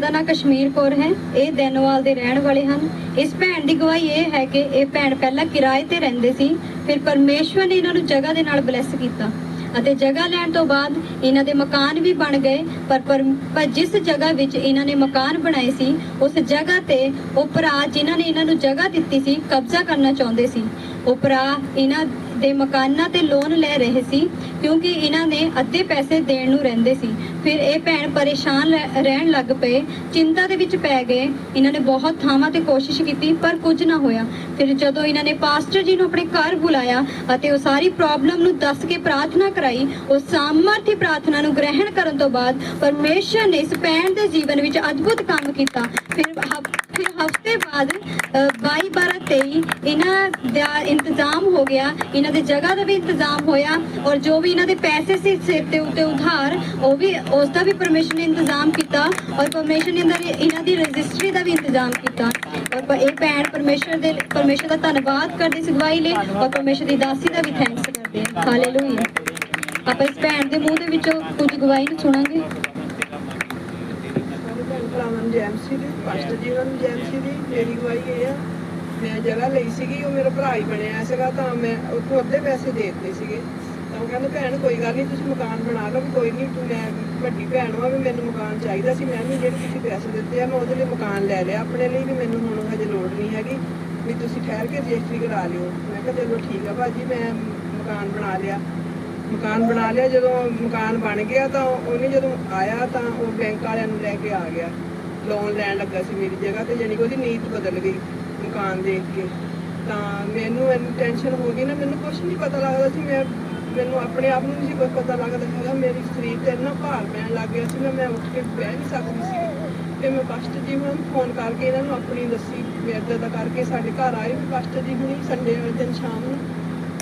ਭੈਣ ਦਾ ਨਾਂ ਕਸ਼ਮੀਰ ਕੌਰ ਹੈ। ਇਹ ਦੈਨੋਵਾਲ ਦੇ ਰਹਿਣ ਵਾਲੇ ਹਨ। ਇਸ ਭੈਣ ਦੀ ਗਵਾਹੀ ਇਹ ਹੈ ਕਿ ਇਹ ਭੈਣ ਪਹਿਲਾਂ ਕਿਰਾਏ ਤੇ ਰਹਿੰਦੇ ਸੀ, ਫਿਰ ਪਰਮੇਸ਼ਵਰ ਨੇ ਇਹਨਾਂ ਨੂੰ ਜਗ੍ਹਾ ਦੇ ਨਾਲ ਬਲੈਸ ਕੀਤਾ ਅਤੇ ਜਗ੍ਹਾ ਲੈਣ ਤੋਂ ਬਾਅਦ ਇਹਨਾਂ ਦੇ ਮਕਾਨ ਵੀ ਬਣ ਗਏ। ਪਰ ਪਰ ਪਰ ਜਿਸ ਜਗ੍ਹਾ ਵਿੱਚ ਇਹਨਾਂ ਨੇ ਮਕਾਨ ਬਣਾਏ ਸੀ, ਉਸ ਜਗ੍ਹਾ ਤੇ ਉਹ ਭਰਾ ਜਿਨ੍ਹਾਂ ਨੇ ਇਹਨਾਂ ਨੂੰ ਜਗ੍ਹਾ ਦਿੱਤੀ ਸੀ, ਕਬਜ਼ਾ ਕਰਨਾ ਚਾਹੁੰਦੇ ਸੀ। ਉਹ ਭਰਾ ਇਹਨਾਂ ਦੇ ਮਕਾਨਾਂ ਤੇ ਲੋਨ ਲੈ ਰਹੇ ਸੀ ਕਿਉਂਕਿ ਇਹਨਾਂ ਨੇ ਅੱਧੇ ਪੈਸੇ ਦੇਣ ਨੂੰ ਰਹਿੰਦੇ ਸੀ। ਫਿਰ ਇਹ ਭੈਣ ਪਰੇਸ਼ਾਨ ਰਹਿਣ ਲੱਗ ਪਏ। ਚਿੰਤਾ ਦੇ ਵਿੱਚ ਪੈ ਗਏ। ਇਹਨਾਂ ਨੇ ਬਹੁਤ ਥਾਵਾਂ ਤੇ ਕੋਸ਼ਿਸ਼ ਕੀਤੀ, ਪਰ ਕੁਝ ਨਾ ਹੋਇਆ। ਫਿਰ ਜਦੋਂ ਇਹਨਾਂ ਨੇ ਪਾਸਟਰ ਜੀ ਨੂੰ ਆਪਣੇ ਘਰ ਬੁਲਾਇਆ ਅਤੇ ਉਹ ਸਾਰੀ ਪ੍ਰੋਬਲਮ ਨੂੰ ਦੱਸ ਕੇ ਪ੍ਰਾਰਥਨਾ ਕਰਾਈ ਉਸ ਸਾਮਰਥੀ ਪ੍ਰਾਰਥਨਾ ਨੂੰ ਗ੍ਰਹਿਣ ਕਰਨ ਤੋਂ ਬਾਅਦ ਪਰਮੇਸ਼ਰ ਨੇ ਇਸ ਭੈਣ ਦੇ ਜੀਵਨ ਵਿੱਚ ਅਦਭੁਤ ਕੰਮ ਕੀਤਾ। ਫਿਰ ਫਿਰ ਹਫ਼ਤੇ ਬਾਅਦ 22 12 23 ਇਹਨਾਂ ਦਾ ਇੰਤਜ਼ਾਮ ਹੋ ਗਿਆ। ਇਹਨਾਂ ਦੇ ਜਗ੍ਹਾ ਦਾ ਵੀ ਇੰਤਜ਼ਾਮ ਹੋਇਆ ਔਰ ਜੋ ਵੀ ਇਹਨਾਂ ਦੇ ਪੈਸੇ ਸੀ ਸਿਰ ਦੇ ਉੱਤੇ ਉਧਾਰ, ਉਹ ਵੀ, ਉਸ ਦਾ ਵੀ ਪਰਮੇਸ਼ਰ ਨੇ ਇੰਤਜ਼ਾਮ ਕੀਤਾ ਔਰ ਪਰਮੇਸ਼ਰ ਨੇ ਇਹਨਾਂ ਦੀ- ਰਜਿਸਟਰੀ ਦਾ ਵੀ ਇੰਤਜ਼ਾਮ ਕੀਤਾ। ਔਰ ਇਹ ਭੈਣ ਪਰਮੇਸ਼ਰ ਦੇ, ਪਰਮੇਸ਼ਰ ਦਾ ਧੰਨਵਾਦ ਕਰਦੇ ਸੀ ਲਈ ਔਰ ਪਰਮੇਸ਼ਰ ਦੀ ਦਾਸੀ ਦਾ ਵੀ ਥੈਂਕਸ ਕਰਦੇ ਹਾਂ। ਹਾਲੇਲੂਇਆ ਆਪਾਂ ਇਸ ਭੈਣ ਦੇ ਮੂੰਹ ਦੇ ਵਿੱਚੋਂ ਕੁਝ ਗਵਾਹੀ ਨੂੰ ਸੁਣਾਂਗੇ। ਭਰਾਵਾਂ ਜੈਮਸੀ ਦੀ ਪਾਸਟਰ ਜੀ ਜੈਮਸੀ ਦੀ ਮੇਰੀ ਗਵਾਹੀ ਇਹ ਆ। ਮੈਂ ਜਗ੍ਹਾ ਲਈ ਸੀਗੀ, ਉਹ ਮੇਰਾ ਭਰਾ ਹੀ ਬਣਿਆ ਸੀਗਾ, ਤਾਂ ਮੈਂ ਉੱਥੋਂ ਅੱਧੇ ਪੈਸੇ ਦੇ ਦਿੱਤੇ ਸੀਗੇ। ਤਾਂ ਉਹ ਕਹਿੰਦੇ, ਭੈਣ, ਕੋਈ ਗੱਲ ਨਹੀਂ, ਤੁਸੀਂ ਮਕਾਨ ਬਣਾ ਲਓ, ਵੀ ਕੋਈ ਨਹੀਂ, ਤੂੰ ਮੈਂ ਵੱਡੀ ਭੈਣ ਵਾਂ, ਵੀ ਮੈਨੂੰ ਮਕਾਨ ਚਾਹੀਦਾ ਸੀ। ਮੈਂ ਵੀ ਜਿਹੜੇ ਤੁਸੀਂ ਪੈਸੇ ਦਿੱਤੇ ਆ, ਮੈਂ ਉਹਦੇ ਲਈ ਮਕਾਨ ਲੈ ਲਿਆ, ਆਪਣੇ ਲਈ ਵੀ ਮੈਨੂੰ ਹੁਣ ਹਜੇ ਲੋੜ ਨਹੀਂ ਹੈਗੀ, ਵੀ ਤੁਸੀਂ ਠਹਿਰ ਕੇ ਰਜਿਸਟਰੀ ਕਰਾ ਲਿਓ। ਮੈਂ ਕਿਹਾ, ਚਲੋ ਠੀਕ ਆ ਭਾਜੀ, ਮੈਂ ਮਕਾਨ ਬਣਾ ਲਿਆ। ਮਕਾਨ ਬਣਾ ਲਿਆ, ਜਦੋਂ ਮਕਾਨ ਬਣ ਗਿਆ, ਤਾਂ ਉਹਨੇ ਜਦੋਂ ਆਇਆ, ਤਾਂ ਉਹ ਬੈਂਕ ਵਾਲਿਆਂ ਨੂੰ ਲੈ ਕੇ ਆ ਗਿਆ। ਲੋਨ ਲੈਣ ਲੱਗਾ ਸੀ ਮੇਰੀ ਜਗ੍ਹਾ ਤੇ ਯਾਨੀ ਕਿ ਉਹਦੀ ਨੀਤ ਬਦਲ ਗਈ ਮਕਾਨ ਦੇਖ ਕੇ। ਤਾਂ ਮੈਨੂੰ ਇੰਨੀ ਟੈਨਸ਼ਨ ਹੋ ਗਈ ਨਾ, ਮੈਨੂੰ ਕੁਝ ਨਹੀਂ ਪਤਾ ਲੱਗਦਾ ਸੀ। ਮੈਂ, ਮੈਨੂੰ ਆਪਣੇ ਆਪ ਨੂੰ ਨਹੀਂ ਕੁਝ ਪਤਾ ਲੱਗਦਾ ਹੈਗਾ ਮੇਰੀ ਸਰੀਰ ਤੇ ਇੰਨਾ ਭਾਰ ਪੈਣ ਲੱਗ ਗਿਆ ਸੀ ਨਾ, ਮੈਂ ਉੱਠ ਕੇ ਬਹਿ ਨਹੀਂ ਸਕਦੀ ਸੀ। ਤੇ ਮੈਂ ਪਾਸਟਰ ਜੀ ਨੂੰ ਫੋਨ ਕਰਕੇ ਇਹਨਾਂ ਨੂੰ ਆਪਣੀ ਦੱਸੀ ਵੀ ਏਦਾਂ ਦਾ ਕਰਕੇ ਸਾਡੇ ਘਰ ਆਏ। ਵੀ ਪਾਸਟਰ ਜੀ ਹੁਣੀ ਸੰਡੇ ਵਾਲੇ ਦਿਨ ਸ਼ਾਮ ਨੂੰ।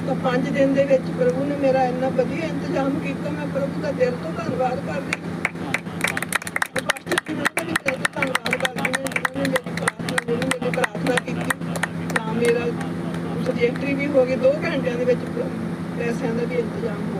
ਤਾਂ ਪੰਜ ਦਿਨ ਦੇ ਵਿੱਚ ਪ੍ਰਭੂ ਨੇ ਮੇਰਾ ਇੰਨਾ ਵਧੀਆ ਇੰਤਜ਼ਾਮ ਕੀਤਾ। ਮੈਂ ਪ੍ਰਭੂ ਦਾ ਦਿਲ ਤੋਂ ਧੰਨਵਾਦ ਕਰਦੀ। ਰਜਿਸਟਰੀ ਵੀ ਹੋ ਗਏ 2 ਘੰਟਿਆਂ ਦੇ ਵਿੱਚ ਪੈਸਿਆਂ ਦਾ ਵੀ ਇੰਤਜ਼ਾਮ ਹੋ